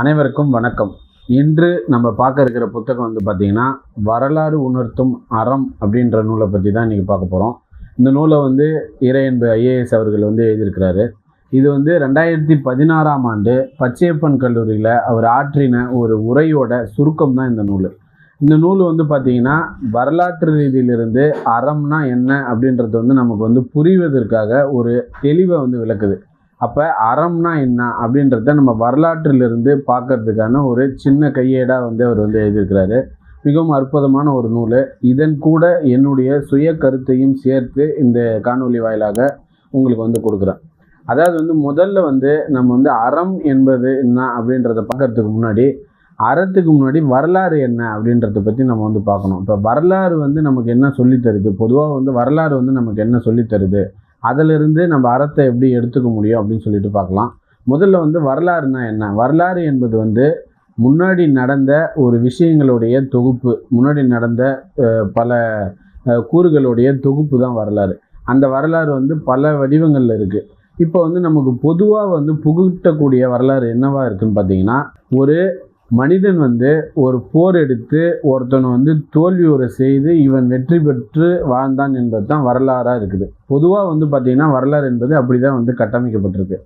அனைவருக்கும் வணக்கம். இன்று நம்ம பார்க்க இருக்கிற புத்தகம் வந்து பார்த்திங்கன்னா வரலாறு உணர்த்தும் அறம் அப்படின்ற நூலை பற்றி தான் இன்றைக்கி பார்க்க போகிறோம் இந்த நூலை வந்து இறையன்பு ஐஏஎஸ் அவர்கள் வந்து எழுதியிருக்கிறாரு. இது வந்து ரெண்டாயிரத்தி பதினாறாம் ஆண்டு பச்சையப்பன் கல்லூரியில் அவர் ஆற்றின ஒரு உரையோட சுருக்கம் தான் இந்த நூல். இந்த நூல் வந்து பார்த்திங்கன்னா வரலாற்று ரீதியிலிருந்து அறம்னா என்ன அப்படின்றது வந்து நமக்கு வந்து புரிவதற்காக ஒரு தெளிவை வந்து விளக்குது. அப்போ அறம்னா என்ன அப்படின்றத நம்ம வரலாற்றிலிருந்து பார்க்கறதுக்கான ஒரு சின்ன கையேடாக வந்து அவர் வந்து எழுதியிருக்கிறாரு. மிகவும் அற்புதமான ஒரு நூல். இதன் கூட என்னுடைய சுய கருத்தையும் சேர்த்து இந்த காணொலி வாயிலாக உங்களுக்கு வந்து கொடுக்குறேன். அதாவது வந்து முதல்ல வந்து நம்ம வந்து அறம் என்பது என்ன அப்படின்றத பார்க்கறதுக்கு முன்னாடி அறத்துக்கு முன்னாடி வரலாறு என்ன அப்படின்றத பற்றி நம்ம வந்து பார்க்கணும். இப்போ வரலாறு வந்து நமக்கு என்ன சொல்லித்தருது? பொதுவாக வந்து வரலாறு வந்து நமக்கு என்ன சொல்லித் தருது அதிலிருந்து நம்ம அறத்தை எப்படி எடுத்துக்க முடியும் அப்படின்னு சொல்லிட்டு பார்க்கலாம். முதல்ல வந்து வரலாறுனா என்ன? வரலாறு என்பது வந்து முன்னாடி நடந்த ஒரு விஷயங்களுடைய தொகுப்பு முன்னாடி நடந்த பல கூறுகளுடைய தொகுப்பு தான் வரலாறு. அந்த வரலாறு வந்து பல வடிவங்களில் இருக்குது இப்போ வந்து நமக்கு பொதுவாக வந்து புகுட்டக்கூடிய வரலாறு என்னவாக இருக்குதுன்னு பார்த்தீங்கன்னா ஒரு மனிதன் வந்து ஒரு போர் எடுத்து ஒருத்தனை வந்து தோல்வியுற செய்து இவன் வெற்றி பெற்று வாழ்ந்தான் என்பது தான் வரலாறாக இருக்குது. பொதுவாக வந்து பார்த்திங்கன்னா வரலாறு என்பது அப்படி தான் வந்து கட்டமைக்கப்பட்டிருக்கு.